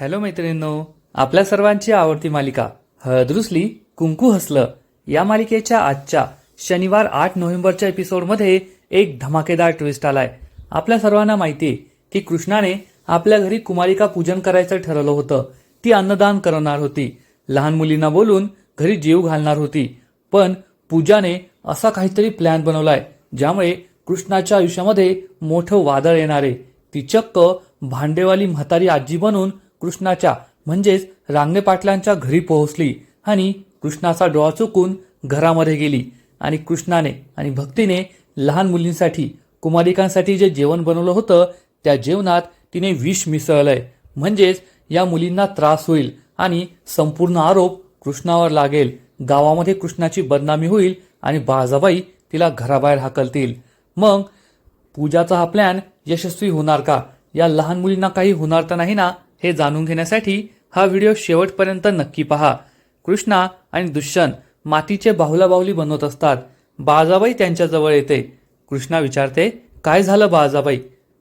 Hello मैत्रिणींनो आपल्या सर्वांची आवडती मालिका हळदरुसली कुंकू हसलं या मालिकेच्या आजच्या शनिवार आठ नोव्हेंबरच्या एपिसोडमध्ये एक धमाकेदार ट्विस्ट आलाय. आपल्या सर्वांना माहिती की कृष्णाने आपल्या घरी कुमारिका पूजन करायचं ठरवलं होतं. ती अन्नदान करणार होती. लहान मुलींना बोलून घरी जीव घालणार होती. पण पूजाने असा काहीतरी प्लॅन बनवलाय ज्यामुळे कृष्णाच्या आयुष्यामध्ये मोठं वादळ येणार आहे. ती चक्क भांडेवाली म्हातारी आजी बनून कृष्णाच्या म्हणजेच रांगणे पाटलांच्या घरी पोहोचली आणि कृष्णाचा डोळा चुकून घरामध्ये गेली आणि कृष्णाने आणि भक्तीने लहान मुलींसाठी कुमारिकांसाठी जे जेवण बनवलं होतं त्या जेवणात तिने विष मिसळलंय. म्हणजेच या मुलींना त्रास होईल आणि संपूर्ण आरोप कृष्णावर लागेल. गावामध्ये कृष्णाची बदनामी होईल आणि बाळजाबाई तिला घराबाहेर हाकलतील. मग पूजाचा हा प्लॅन यशस्वी होणार का? या लहान मुलींना काही होणार तर नाही ना? हे जाणून घेण्यासाठी हा व्हिडिओ शेवटपर्यंत नक्की पहा. कृष्णा आणि दुष्यंत मातीचे बाहुला बाहुली बनवत असतात. बाळजाबाई त्यांच्याजवळ येते. कृष्णा विचारते काय झालं बाळजाबाई?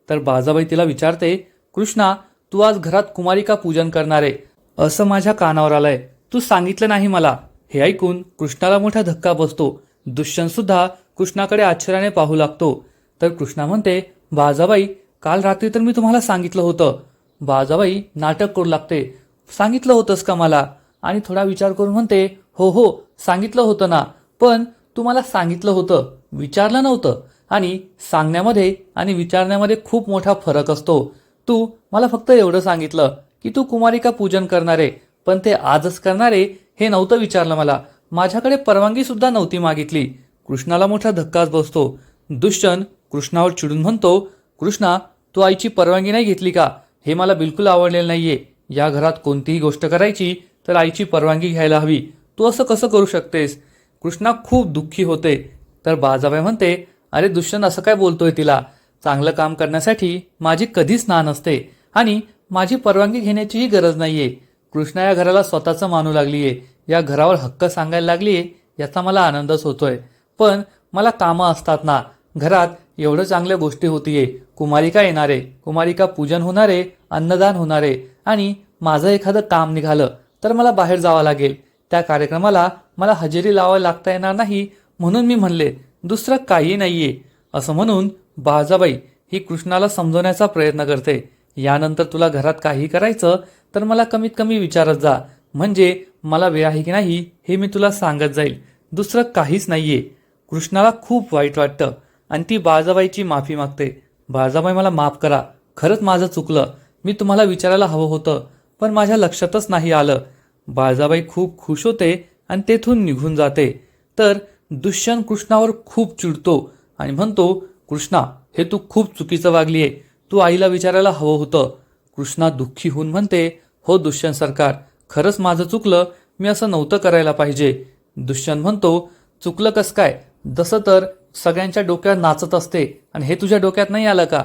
तर बाळजाबाई तिला विचारते कृष्णा तू आज घरात कुमारिका पूजन करणार आहे. असं माझ्या कानावर आलंय. तू सांगितलं नाही मला. हे ऐकून कृष्णाला मोठा धक्का बसतो. दुष्यंत सुद्धा कृष्णाकडे आश्चर्याने पाहू लागतो. तर कृष्णा म्हणते बाजाबाई काल रात्री तर मी तुम्हाला सांगितलं होतं. बाजाबाई नाटक करू लागते. सांगितलं होतंस का मला? आणि थोडा विचार करून म्हणते हो हो सांगितलं होतं ना. पण तू मला सांगितलं होतं. विचारलं नव्हतं. आणि सांगण्यामध्ये आणि विचारण्यामध्ये खूप मोठा फरक असतो. तू मला फक्त एवढं सांगितलं की तू कुमारिका पूजन करणारे पण ते आजच करणारे हे नव्हतं विचारलं मला. माझ्याकडे परवानगी सुद्धा नव्हती मागितली. कृष्णाला मोठा धक्काच बसतो. दुष्यंत कृष्णावर चिडून म्हणतो कृष्णा तू आईची परवानगी नाही घेतली का? हे मला बिलकुल आवडलेलं नाहीये. या घरात कोणतीही गोष्ट करायची तर आईची परवानगी घ्यायला हवी. तू असं कसं करू शकतेस? कृष्णा खूप दुःखी होते. तर बाजाबाई म्हणते अरे दुष्यंत असं काय बोलतोय तिला? चांगलं काम करण्यासाठी माझी कधीच ना नसते आणि माझी परवानगी घेण्याचीही गरज नाहीये. कृष्णा या घराला स्वतःचं मानू लागलीये. या घरावर हक्क सांगायला लागलीये याचा मला आनंदच होतोय. पण मला कामं असतात ना. घरात एवढं चांगल्या गोष्टी होतीये. कुमारिका येणारे? कुमारिका पूजन होणारे? अन्नदान होणारे? आणि माझं एखादं काम निघालं तर मला बाहेर जावं लागेल. त्या कार्यक्रमाला मला हजेरी लावायला लागता येणार नाही म्हणून मी म्हणले दुसरं काही नाहीये. असं म्हणून बाजाबाई ही कृष्णाला समजवण्याचा प्रयत्न करते. यानंतर तुला घरात काही करायचं तर मला कमीत कमी विचारत जा. म्हणजे मला वेळ आहे की नाही हे मी तुला सांगत जाईल. दुसरं काहीच नाहीये. कृष्णाला खूप वाईट वाटतं. आणि ती बाळजाबाईची माफी मागते. बाळजाबाई मला माफ करा. खरंच माझं चुकलं. मी तुम्हाला विचारायला हवं होतं पण माझ्या लक्षातच नाही आलं. बाळजाबाई खूप खुश होते आणि तेथून निघून जाते. तर दुष्यंत कृष्णावर खूप चिडतो आणि म्हणतो कृष्णा हे तू खूप चुकीचं वागली आहे तू आईला विचारायला हवं होतं. कृष्णा दुःखी होऊन म्हणते हो दुष्यंत सरकार खरंच माझं चुकलं. मी असं नव्हतं करायला पाहिजे. दुष्यंत म्हणतो चुकलं कसं काय? जसं तर सगळ्यांच्या डोक्यावर नाचत असते. आणि हे तुझ्या डोक्यात नाही आलं का?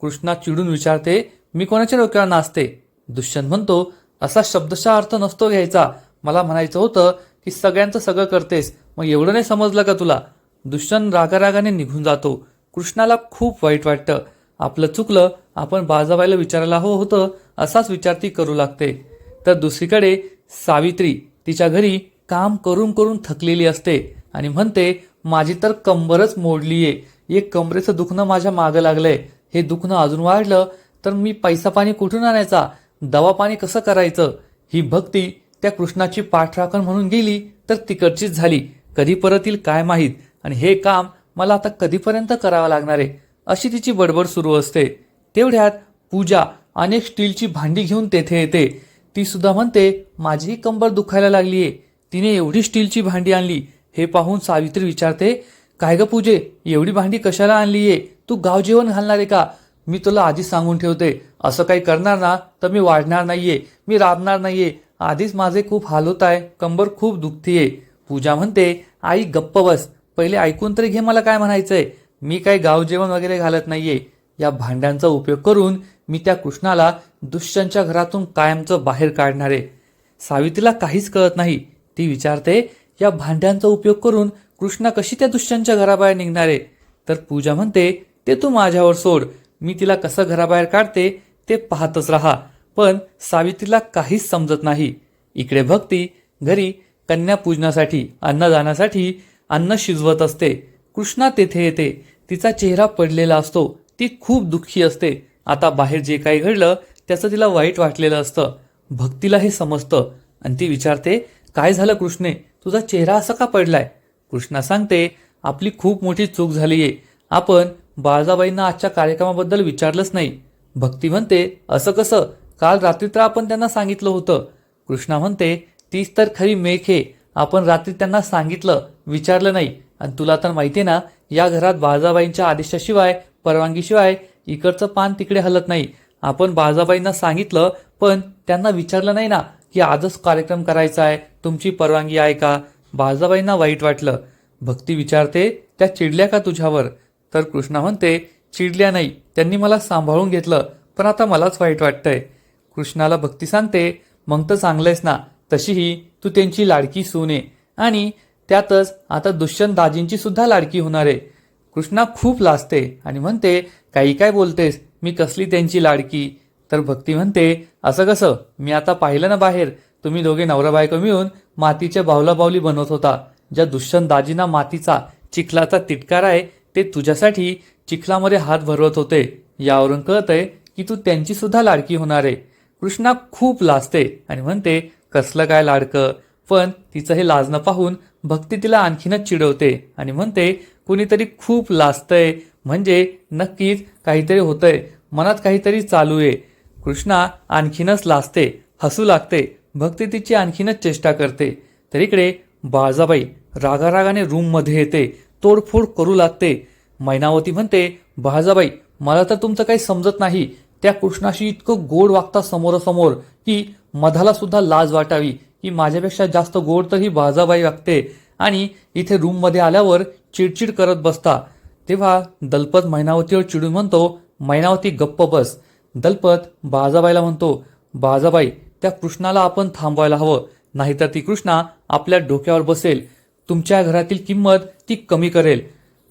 कृष्णा चिडून विचारते मी कोणाच्या डोक्यावर नाचते? दुष्यंत म्हणतो असा शब्दशा अर्थ नसतो घ्यायचा. मला म्हणायचं होतं की सगळ्यांचं सगळं करतेस. मग एवढं नाही समजलं का तुला? दुष्यंत रागारागाने निघून जातो. कृष्णाला खूप वाईट वाटतं. आपलं चुकलं. आपण बाजाबाईला विचारायला हवं होतं. असाच विचार ती करू लागते. तर दुसरीकडे सावित्री तिच्या घरी काम करून करून थकलेली असते आणि म्हणते माझी तर कंबरच मोडलीये. एक कंबरेचं दुखणं माझ्या मागं लागलंय. हे दुखणं अजून वाढलं तर मी पैसा पाणी कुठून आणायचा? दवापाणी कसं करायचं? ही भक्ती त्या कृष्णाची पाठराखण म्हणून गेली तर तिकडचीच झाली. कधी परत येईल काय माहीत. आणि हे काम मला आता कधीपर्यंत करावं लागणार आहे? अशी तिची बडबड सुरू असते. तेवढ्यात पूजा अनेक स्टीलची भांडी घेऊन तेथे येते. ती सुद्धा म्हणते माझीही कंबर दुखायला लागलीये. तिने एवढी स्टीलची भांडी आणली. हे पाहून सावित्री विचारते काय ग पूजे एवढी भांडी कशाला आणलीये? तू गाव जेवण घालणार आहे का? मी तुला आधीच सांगून ठेवते असं काही करणार ना तर मी वाढणार नाहीये मी राबणार नाहीये. आधीच माझे खूप हाल होत आहे कंबर खूप दुखतीये. पूजा म्हणते आई गप्प बस. पहिले ऐकून तरी घे मला काय म्हणायचंय. मी काय गाव जेवण वगैरे घालत नाहीये. या भांड्यांचा उपयोग करून मी त्या कृष्णाला दुष्यंतच्या घरातून कायमचं बाहेर काढणार. आहे सावित्रीला काहीच कळत नाही. ती विचारते या भांड्यांचा उपयोग करून कृष्णा कशी त्या दुष्यंतच्या घराबाहेर निघणारे? तर पूजा म्हणते ते तू माझ्यावर सोड. मी तिला कसं घराबाहेर काढते ते पाहतच राहा. पण सावित्रीला काहीच समजत नाही. इकडे भक्ती घरी कन्या पूजनासाठी अन्नदानासाठी अन्न शिजवत असते. कृष्णा तेथे येते. तिचा चेहरा पडलेला असतो. ती खूप दुःखी असते. आता बाहेर जे काही घडलं त्याचं तिला वाईट वाटलेलं असतं. भक्तीला हे समजतं. आणि ती विचारते काय झालं कृष्णे? तुझा चेहरा असा का पडलाय? कृष्णा सांगते आपली खूप मोठी चूक झाली आहे आपण बाळजाबाईंना आजच्या कार्यक्रमाबद्दल विचारलंच नाही. भक्ती म्हणते असं कसं? काल रात्री तर आपण त्यांना सांगितलं होतं. कृष्णा म्हणते तीच तर खरी मेख आहे. आपण रात्री त्यांना सांगितलं विचारलं नाही. आणि तुला तर माहिती आहे ना या घरात बाळजाबाईंच्या आदेशाशिवाय परवानगीशिवाय इकडचं पान तिकडे हलत नाही. आपण बाळजाबाईंना सांगितलं पण त्यांना विचारलं नाही ना की आजच कार्यक्रम करायचा आहे. तुमची परवानगी आहे का? बाळजाबाईंना वाईट वाटलं. भक्ती विचारते त्या चिडल्या का तुझ्यावर? तर कृष्णा म्हणते चिडल्या नाही. त्यांनी मला सांभाळून घेतलं पण आता मलाच वाईट वाटतंय. कृष्णाला भक्ती सांगते मग तर चांगलंयस ना. तशीही तू त्यांची लाडकी सूने आणि त्यातच आता दुष्यंत दाजींची सुद्धा लाडकी होणार आहे. कृष्णा खूप लाजते आणि म्हणते काही काय बोलतेस? मी कसली त्यांची लाडकी? तर भक्ती म्हणते असं कसं? मी आता पाहिलं ना बाहेर. तुम्ही दोघे नवरा बायको मिळून मातीच्या बावला बावली बनवत होता. ज्या दुष्यंत दाजीना मातीचा चिखलाचा तिटकार आहे ते तुझ्यासाठी चिखलामध्ये हात भरवत होते. यावरून कळतंय की तू त्यांची सुद्धा लाडकी होणार आहे. कृष्णा खूप लाजते आणि म्हणते कसलं काय लाडकं. पण तिचं हे लाजणं पाहून भक्ती तिला आणखीनच चिडवते आणि म्हणते कुणीतरी खूप लाजतंय. म्हणजे नक्कीच काहीतरी होतंय. मनात काहीतरी चालू आहे. कृष्णा आणखीनच लाजते हसू लागते. भक्ती तिची आणखीनच चेष्टा करते. तर इकडे बाळजाबाई रागारागाने रूममध्ये येते. तोडफोड करू लागते. मैनावती म्हणते बाळजाबाई मला तर तुमचं काही समजत नाही. त्या कृष्णाशी इतकं गोड वागता समोरासमोर की मधाला सुद्धा लाज वाटावी. की माझ्यापेक्षा जास्त गोड तर ही बाळजाबाई वागते आणि इथे रूममध्ये आल्यावर चिडचिड करत बसता. तेव्हा दलपत मैनावतीवर चिडून म्हणतो मैनावती गप्प बस. दलपत बाळजाबाईला म्हणतो बाळजाबाई त्या कृष्णाला आपण थांबवायला हवं. नाहीतर ती कृष्णा आपल्या डोक्यावर बसेल. तुमच्या घरातील किंमत ती कमी करेल.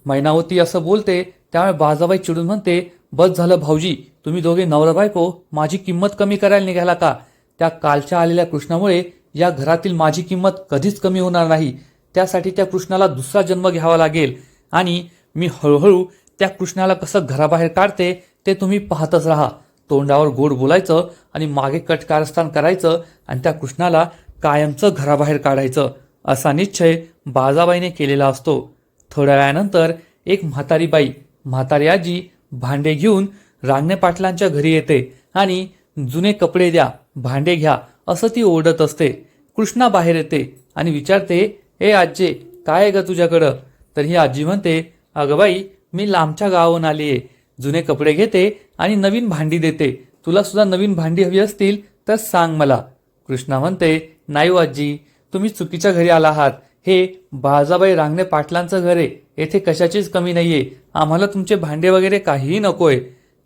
मैनावती असं बोलते त्यामुळे बाजाबाई चिडून म्हणते बस झालं भाऊजी तुम्ही दोघे नवरा बायको माझी किंमत कमी करायला निघाला का? त्या कालच्या आलेल्या कृष्णामुळे या घरातील माझी किंमत कधीच कमी होणार नाही. त्यासाठी त्या कृष्णाला दुसरा जन्म घ्यावा लागेल. आणि मी हळूहळू त्या कृष्णाला कसं घराबाहेर काढते ते तुम्ही पाहतच राहा. तोंडावर गोड बोलायचं आणि मागे कटकारस्थान करायचं आणि त्या कृष्णाला कायमचं घराबाहेर काढायचं असा निश्चय बाजाबाईने केलेला असतो. थोड्या वेळानंतर एक म्हातारी बाई म्हातारी आजी भांडे घेऊन रांगणे पाटलांच्या घरी येते आणि जुने कपडे द्या भांडे घ्या असं ती ओरडत असते. कृष्णा बाहेर येते आणि विचारते ए आजे काय आहे ग तुझ्याकडं? तर ही आजी म्हणते अगं बाई मी लांबच्या गावाहून आली आहे जुने कपडे घेते आणि नवीन भांडी देते. तुला सुद्धा नवीन भांडी हवी असतील तर सांग मला. कृष्णा म्हणते नाही आजी तुम्ही चुकीच्या घरी आला आहात. हे बाळजाबाई रांगणे पाटलांचं घर आहे. येथे कशाचीच कमी नाहीये. आम्हाला तुमचे भांडे वगैरे काहीही नकोय.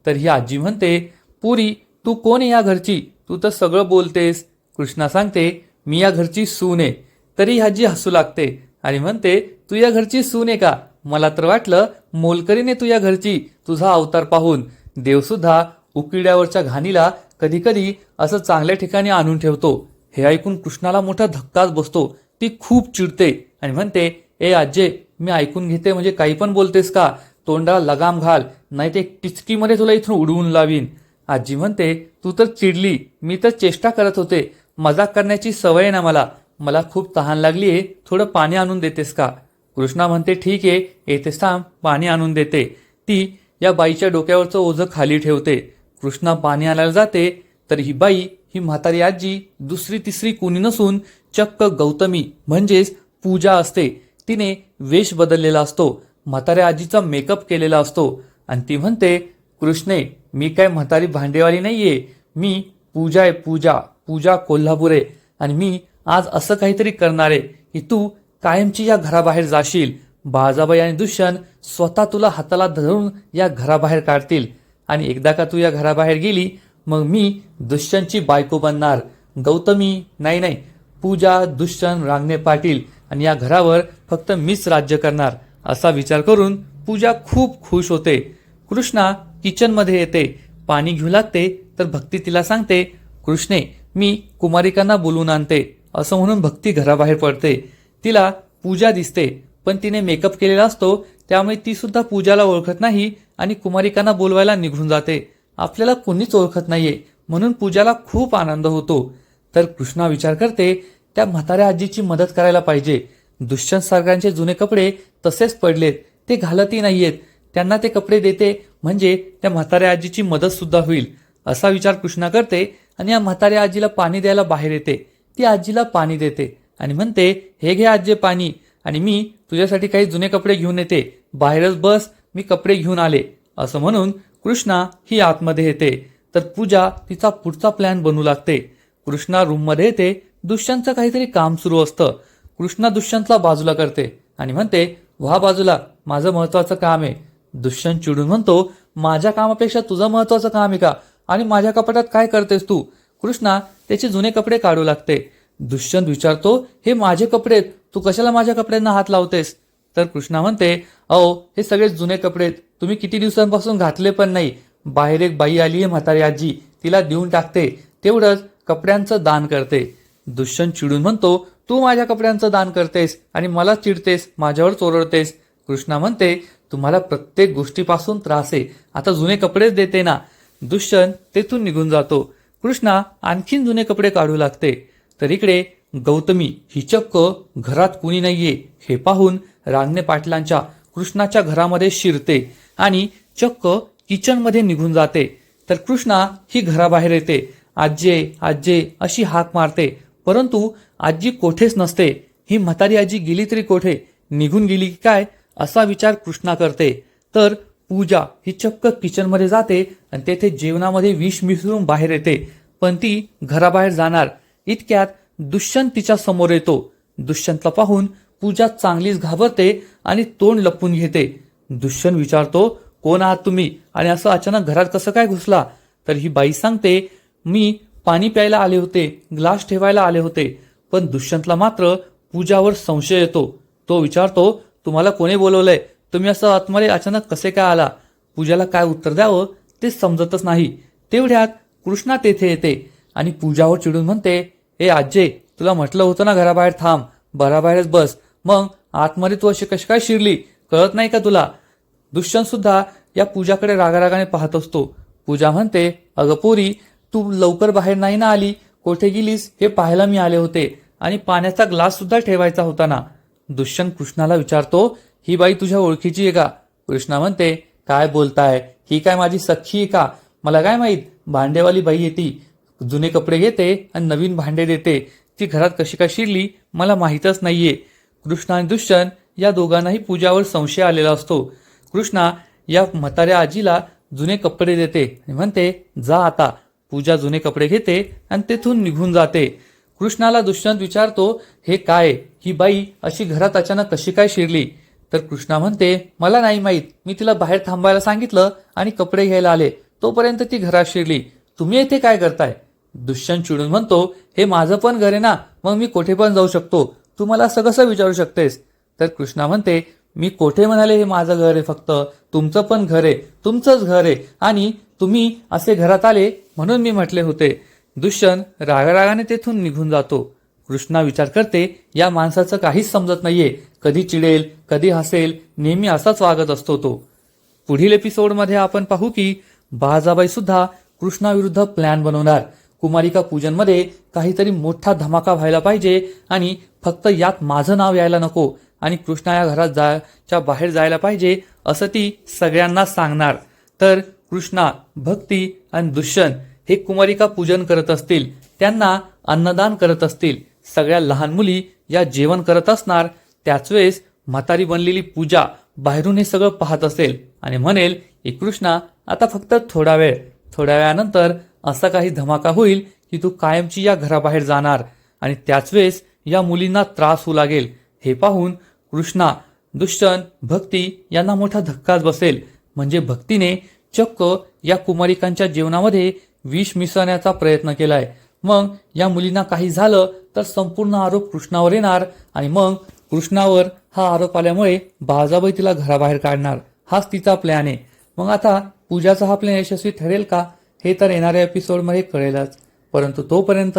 तर ही आजी म्हणते पुरी तू कोण आहे या घरची? तू तर सगळं बोलतेस. कृष्णा सांगते मी या घरची सून आहे. तरी ही आजी हसू लागते. आणि म्हणते तू या घरची सून आहे का? मला तर वाटलं मोलकरीने तू या घरची तुझा अवतार पाहून. देवसुद्धा उकिड्यावरच्या घाणीला कधी कधी असं चांगल्या ठिकाणी आणून ठेवतो. हे ऐकून कृष्णाला मोठा धक्काच बसतो. ती खूप चिडते आणि म्हणते ए आजे मी ऐकून घेते म्हणजे काही पण बोलतेस का? तोंडाला लगाम घाल नाही ते टिचकीमध्ये तुला इथून उडवून लावीन. आजी म्हणते तू तर चिडली मी तर चेष्टा करत होते. मजाक करण्याची सवय आहे ना मला. मला खूप तहान लागली आहे थोडं पाणी आणून देतेस का? कृष्णा म्हणते ठीक आहे येथेच थांब पाणी आणून देते. ती या बाईच्या डोक्यावरचं ओझं खाली ठेवते. कृष्णा पाणी आणायला जाते तर ही बाई ही म्हातारी आजी दुसरी तिसरी कुणी नसून चक्क गौतमी म्हणजेच पूजा असते. तिने वेश बदललेला असतो म्हाताऱ्या आजीचा मेकअप केलेला असतो. आणि ती म्हणते कृष्णे मी काय म्हातारी भांडेवाली नाहीये मी पूजा आहे पूजा पूजा कोल्हापूर. आणि मी आज असं काहीतरी करणार आहे की तू कायमची या घराबाहेर जाशील. बाळजाबाई आणि दुष्यंत स्वतः तुला हाताला धरून या घराबाहेर काढतील. आणि एकदा का तू या घराबाहेर गेली मग मी दुष्यंतची बायको बनणार. गौतमी नाही नाही. पूजा दुष्यंत रांगणे पाटील आणि या घरावर फक्त मीच राज्य करणार असा विचार करून पूजा खूप खुश होते. कृष्णा किचनमध्ये येते. पाणी घेऊ लागते तर भक्ती तिला सांगते कृष्णे मी कुमारिकांना बोलून आणते. असं म्हणून भक्ती घराबाहेर पडते. तिला पूजा दिसते पण तिने मेकअप केलेला असतो त्यामुळे ती सुद्धा पूजाला ओळखत नाही आणि कुमारिकांना बोलवायला निघून जाते. आपल्याला कोणीच ओळखत नाहीये म्हणून पूजाला खूप आनंद होतो. तर कृष्णा विचार करते त्या म्हाताऱ्या आजीची मदत करायला पाहिजे. दुष्यंत सारख्यांचे जुने कपडे तसेच पडलेत ते घालतही नाहीयेत. त्यांना ते कपडे देते म्हणजे त्या म्हाताऱ्या आजीची मदत सुद्धा होईल असा विचार कृष्णा करते आणि या म्हाताऱ्या आजीला पाणी द्यायला बाहेर येते. ती आजीला पाणी देते. आणि म्हणते हे घे आजे पाणी आणि मी तुझ्यासाठी काही जुने कपडे घेऊन येते. बाहेरच बस मी कपडे घेऊन आले. असं म्हणून कृष्णा ही आतमध्ये येते. तर पूजा तिचा पुढचा प्लॅन बनवू लागते. कृष्णा रूममध्ये येते. दुष्यंतचं काहीतरी काम सुरू असतं. कृष्णा दुष्यंतला बाजूला करते आणि म्हणते व्हा बाजूला माझं महत्वाचं काम आहे. दुष्यंत चिडून म्हणतो माझ्या कामापेक्षा तुझं महत्वाचं काम आहे का? आणि माझ्या कपाटात काय करतेस तू? कृष्णा त्याचे जुने कपडे काढू लागते. दुष्यंत विचारतो हे माझे कपडे आहेत, तू कशाला माझ्या कपड्यांना हात लावतेस? तर कृष्णा म्हणते अहो हे सगळे जुने कपडे आहेत. तुम्ही किती दिवसांपासून घातले पण नाही. बाहेर एक बाई आली आहे म्हातारी आजी तिला देऊन टाकते तेवढंच कपड्यांचं दान करते. दुष्यंत चिडून म्हणतो तू माझ्या कपड्यांचं दान करतेस आणि मला चिडतेस माझ्यावर चोरडतेस. कृष्णा म्हणते तुम्हाला प्रत्येक गोष्टीपासून त्रास आहे आता जुने कपडेच देते ना. दुष्यंत तेथून निघून जातो. कृष्णा आणखीन जुने कपडे काढू लागते. तर इकडे गौतमी ही चक्क घरात कुणी नाहीये हे पाहून रांगणे पाटलांच्या कृष्णाच्या घरामध्ये शिरते आणि चक्क किचनमध्ये निघून जाते. तर कृष्णा ही घराबाहेर येते. आजे आजे अशी हाक मारते. परंतु आजी कोठेच नसते. ही म्हातारी आजी गेली तरी कोठे? निघून गेली की काय? असा विचार कृष्णा करते. तर पूजा ही चक्क किचनमध्ये जाते आणि तेथे जेवणामध्ये विष मिसळून बाहेर येते. पण ती घराबाहेर जाणार. इतक्यात दुष्यंत तिच्या समोर येतो. दुष्यंतला पाहून पूजा चांगलीच घाबरते आणि तोंड लपून घेते. दुष्यंत विचारतो कोण आहात तुम्ही? आणि असं अचानक घरात कसं काय घुसला? तर ही बाई सांगते मी पाणी प्यायला आले होते ग्लास ठेवायला आले होते पण दुष्यंतला मात्र पूजावर संशय येतो. तो विचारतो तुम्हाला कोणी बोलवलंय? तुम्ही असं आतमध्ये अचानक कसे काय आला? पूजाला काय उत्तर द्यावं? ते समजतच नाही. तेवढ्यात कृष्णा तेथे येते आणि पूजावर चिडून म्हणते ए आजे तुला म्हटलं होतं ना घराबाहेर थांब घराबाहेरच बस. मग आतमध्ये तू अशी कशी काय शिरली? कळत नाही का तुला? दुष्यंत सुद्धा या पूजाकडे रागारागाने पाहत असतो. पूजा म्हणते अगं पोरी तू लवकर बाहेर नाही ना आली? कोठे गेलीस? हे पाहायला मी आले होते. आणि पाण्याचा ग्लास सुद्धा ठेवायचा होता ना. दुष्यंत कृष्णाला विचारतो ही बाई तुझ्या ओळखीची आहे का? कृष्णा म्हणते काय बोलताय? ही काय माझी सख्खी आहे का? मला काय माहीत? भांडेवाली बाई येते जुने कपडे घेते आणि नवीन भांडे देते. ती घरात कशी काय शिरली मला माहीतच नाहीये. कृष्णा आणि दुष्यंत या दोघांनाही पूजावर संशय आलेला असतो. कृष्णा या म्हाताऱ्या आजीला जुने कपडे देते आणि म्हणते जा आता. पूजा जुने कपडे घेते आणि तेथून निघून जाते. कृष्णाला दुष्यंत विचारतो हे काय? ही बाई अशी घरात अचानक कशी काय शिरली? तर कृष्णा म्हणते मला नाही माहीत. मी तिला बाहेर थांबायला सांगितलं आणि कपडे घ्यायला आले. तोपर्यंत ती घरात शिरली. तुम्ही येथे काय करताय? दुष्यंत चिडून म्हणतो हे माझं पण घर आहे ना मग मी कोठे पण जाऊ शकतो? तू मला असं कसं विचारू शकतेस? तर कृष्णा म्हणते मी कोठे म्हणाले हे माझं घर आहे फक्त? तुमचं पण घर आहे तुमचंच घर आहे आणि तुम्ही असे घरात आले म्हणून मी म्हटले होते. दुष्यंत रागारागाने तेथून निघून जातो. कृष्णा विचार करते या माणसाचं काहीच समजत नाहीये. कधी चिडेल कधी हसेल नेहमी असाच वागत असतो तो. पुढील एपिसोडमध्ये आपण पाहू की बाजाबाई सुद्धा कृष्णाविरुद्ध प्लॅन बनवणार. कुमारिका पूजनमध्ये काहीतरी मोठा धमाका व्हायला पाहिजे आणि फक्त यात माझं नाव यायला नको आणि कृष्णा या घरात जायच्या बाहेर जायला पाहिजे असं ती सगळ्यांना सांगणार. तर कृष्णा भक्ती आणि दुष्यंत हे कुमारिका पूजन करत असतील. त्यांना अन्नदान करत असतील. सगळ्या लहान मुली या जेवण करत असणार. त्याच वेळेस म्हातारी बनलेली पूजा बाहेरून हे सगळं पाहत असेल. आणि म्हणेल की कृष्णा आता फक्त थोडा वेळ. थोड्या वेळानंतर असा काही धमाका होईल की तू कायमची या घराबाहेर जाणार आणि त्याच वेळेस या मुलींना त्रास होऊ लागेल. हे पाहून कृष्णा दुष्टन भक्ती यांना मोठा धक्काच बसेल. म्हणजे भक्तीने चक्क या कुमारिकांच्या जीवनामध्ये विष मिसळण्याचा प्रयत्न केलाय. मग या मुलींना काही झालं तर संपूर्ण आरोप कृष्णावर येणार आणि मग कृष्णावर हा आरोप आल्यामुळे बाजाबाई तिला घराबाहेर काढणार. हाच तिचा प्लॅन आहे. मग आता पूजाचा हा प्लॅन यशस्वी ठरेल का? हे तर येणाऱ्या एपिसोडमध्ये कळेलच. परंतु तोपर्यंत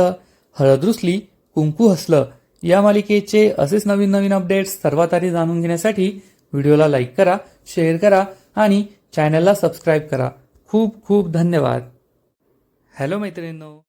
हळद रुसली कुंकू हसलं या मालिकेचे असेच नवीन नवीन अपडेट्स सर्वात आधी जाणून घेण्यासाठी व्हिडिओला लाईक करा शेअर करा आणि चॅनलला सबस्क्राईब करा. खूप खूप धन्यवाद. हॅलो मैत्रिणींनो.